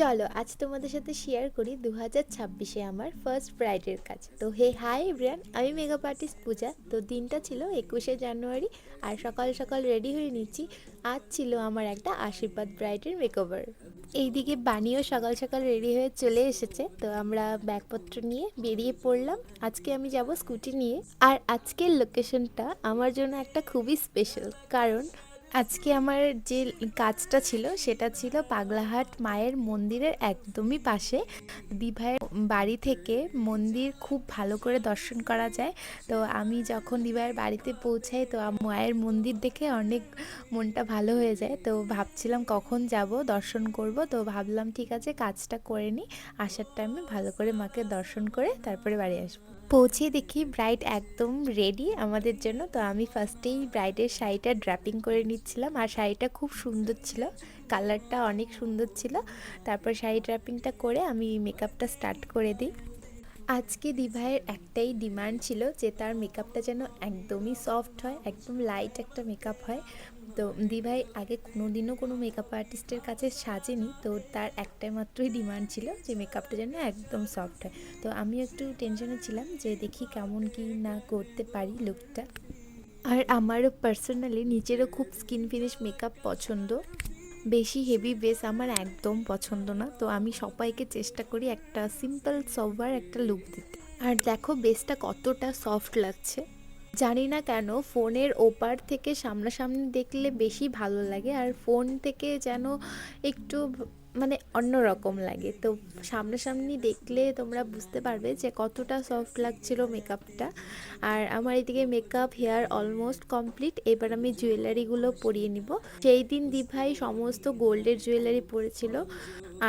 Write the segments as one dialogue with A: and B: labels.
A: চলো, আজ তোমাদের সাথে শেয়ার করি দু হাজার ছাব্বিশে আমার ফার্স্ট ব্রাইডের কাজ। তো হে হাই এভরিয়ান আমি মেকআপ আর্টিস্ট পূজা। তো দিনটা ছিল একুশে জানুয়ারি, আর সকাল সকাল রেডি হয়ে নিচ্ছি। আজ ছিল আমার একটা আশীর্বাদ ব্রাইডের মেকওভার এইদিকে বানিও সকাল সকাল রেডি হয়ে চলে এসেছে। তো আমরা ব্যাগপত্র নিয়ে বেরিয়ে পড়লাম। আজকে আমি যাব স্কুটি নিয়ে। আর আজকের লোকেশনটা আমার জন্য একটা খুবই স্পেশাল কারণ আজকে আমার যে কাজটা ছিল, সেটা ছিল পাগলাহাট মায়ের মন্দিরের একদমই পাশে। দিভাইয়ের বাড়ি থেকে মন্দির খুব ভালো করে দর্শন করা যায়। তো আমি যখন দিভাইয়ের বাড়িতে পৌঁছাই, তো মায়ের মন্দির দেখে অনেক মনটা ভালো হয়ে যায়। তো ভাবছিলাম কখন যাব, দর্শন করব। তো ভাবলাম ঠিক আছে, কাজটা করে নিই। আসার টাইমে ভালো করে মাকে দর্শন করে তারপরে বাড়ি আসব। পৌঁছে দেখি ব্রাইড একদম রেডি আমাদের জন্য। তো আমি ফার্স্টেই ব্রাইডের শাড়িটা ড্র্যাপিং করে নিচ্ছিলাম। আর শাড়িটা খুব সুন্দর ছিল। কালারটা অনেক সুন্দর ছিল। তারপর শাড়ি ড্র্যাপিংটা করে আমি মেকআপটা স্টার্ট করে দিই। আজকে দিভাইয়ের একটাই ডিমান্ড ছিল যে তার মেকআপটা যেন একদমই সফট হয়, একদম লাইট একটা মেকআপ হয়। তো দিভাই আগে কোনো দিনও কোনো মেকআপ আর্টিস্টের কাছে সাজেনি, তো তার একটাই মাত্রই ডিমান্ড ছিল যে মেকআপটা যেন একদম সফট হয়। তো আমি একটু টেনশনে ছিলাম যে দেখি কেমন কি না করতে পারি লুকটা আর আমারও পার্সোনালি নিজেরও খুব স্কিন ফিনিশ মেকআপ পছন্দ। বেশি হেভি বেস আমার একদম পছন্দ না, তো আমি সবাইকে চেষ্টা করি একটা সিম্পল সবার একটা লুক দিতে। আর দেখো বেসটা কতটা সফট লাগছে। জানি না কেন ফোনের ওপার থেকে সামনাসামনি দেখলে বেশি ভালো লাগে, আর ফোন থেকে যেন একটু মানে অন্যরকম লাগে। তো সামনাসামনি দেখলে তোমরা বুঝতে পারবে যে কতটা সফট লাগছিল মেকআপটা আর আমার এদিকে মেকআপ হেয়ার অলমোস্ট কমপ্লিট এবার আমি জুয়েলারিগুলো পরিয়ে নিব। সেই দিন দিভাই সমস্ত গোল্ডের জুয়েলারি পরেছিল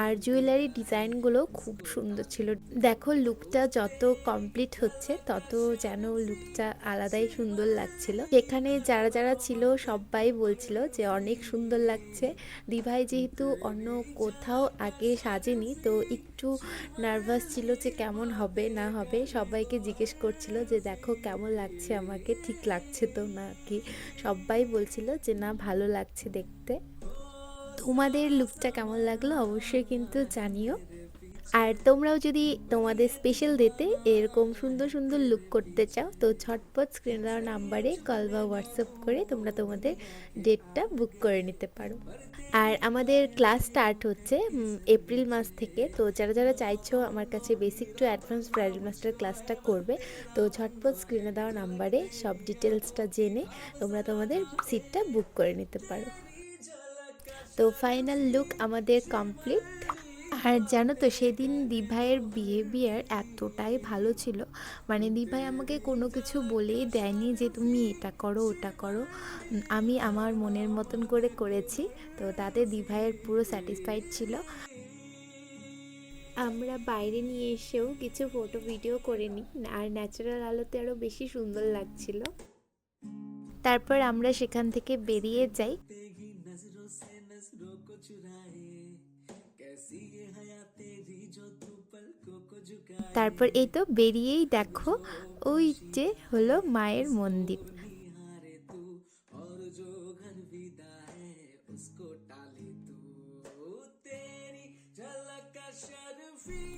A: আর জুয়েলারি ডিজাইনগুলো খুব সুন্দর ছিল। দেখো লুকটা যত কমপ্লিট হচ্ছে, তত যেন লুকটা আলাদাই সুন্দর লাগছিল। সেখানে যারা যারা ছিল সবাই বলছিল যে অনেক সুন্দর লাগছে। দিভাই যেহেতু অন্য কোথাও আগে সাজেনি, তো একটু নার্ভাস ছিল যে কেমন হবে, না হবে। সবাইকে জিজ্ঞেস করছিল যে, দেখো, কেমন লাগছে আমাকে? ঠিক লাগছে তো না কি? সবাই বলছিল যে, না, ভালো লাগছে দেখতে। তোমাদের লুকটা কেমন লাগল? অবশ্যই কিন্তু জানিও। আর তোমরাও যদি তোমাদের স্পেশাল ডেতে এরকম সুন্দর সুন্দর লুক করতে চাও, তো ঝটপট স্ক্রিন দেওয়া নাম্বারে কল বা হোয়াটসঅ্যাপ করে তোমরা তোমাদের ডেটটা বুক করে নিতে পারো। আর আমাদের ক্লাস স্টার্ট হচ্ছে এপ্রিল মাস থেকে, তো যারা যারা চাইছো আমার কাছে basic to advance bridal master ক্লাসটা করবে, তো ঝটপট স্ক্রিনে দেওয়া নাম্বারে সব ডিটেলসটা জেনে তোমরা তোমাদের সিটটা বুক করে নিতে পারো। তো ফাইনাল লুক আমাদের কমপ্লিট আর জানো তো, সেদিন দিভাইয়ের বিহেভিয়ার এতটাই ভালো ছিল। মানে দিভাই আমাকে কোনো কিছু বলেই দেয়নি যে, তুমি এটা করো, ওটা করো। আমি আমার মনের মতন করে করেছি। তো তাতে দিভাইয়ের পুরো স্যাটিসফাইড ছিল। আমরা বাইরে নিয়ে এসেও কিছু ফটো ভিডিও করে নিই আর ন্যাচারাল আলোতে আরও বেশি সুন্দর লাগছিল। তারপর আমরা সেখান থেকে বেরিয়ে যাই। তারপর এই তো বেরিয়েই দেখো ওই যে হলো মায়ের মন্দির।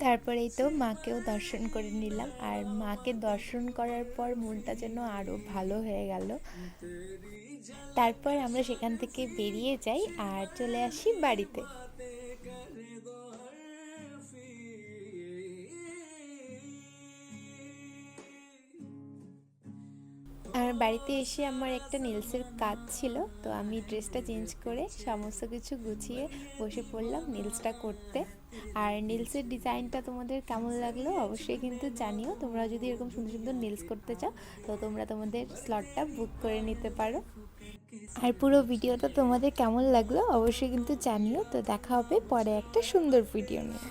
A: তারপরেই তো মাকেও দর্শন করে নিলাম আর মাকে দর্শন করার পর মনটা যেন আরও ভালো হয়ে গেল। তারপর আমরা সেখান থেকে বেরিয়ে যাই আর চলে আসি বাড়িতে। আর বাড়িতে এসে আমার একটা নেলসের কাজ ছিল, তো আমি ড্রেসটা চেঞ্জ করে সমস্ত কিছু গুছিয়ে বসে পড়লাম নেলসটা করতে। আর নেলসের ডিজাইনটা তোমাদের কেমন লাগল অবশ্যই কিন্তু জানিও। তোমরা যদি এরকম সুন্দর সুন্দর নেলস করতে চাও, তো তোমরা তোমাদের স্লটটা বুক করে নিতে পারো। আর পুরো ভিডিওটা তোমাদের কেমন লাগল অবশ্যই কিন্তু জানিও। তো দেখা হবে পরে একটা সুন্দর ভিডিও নিয়ে।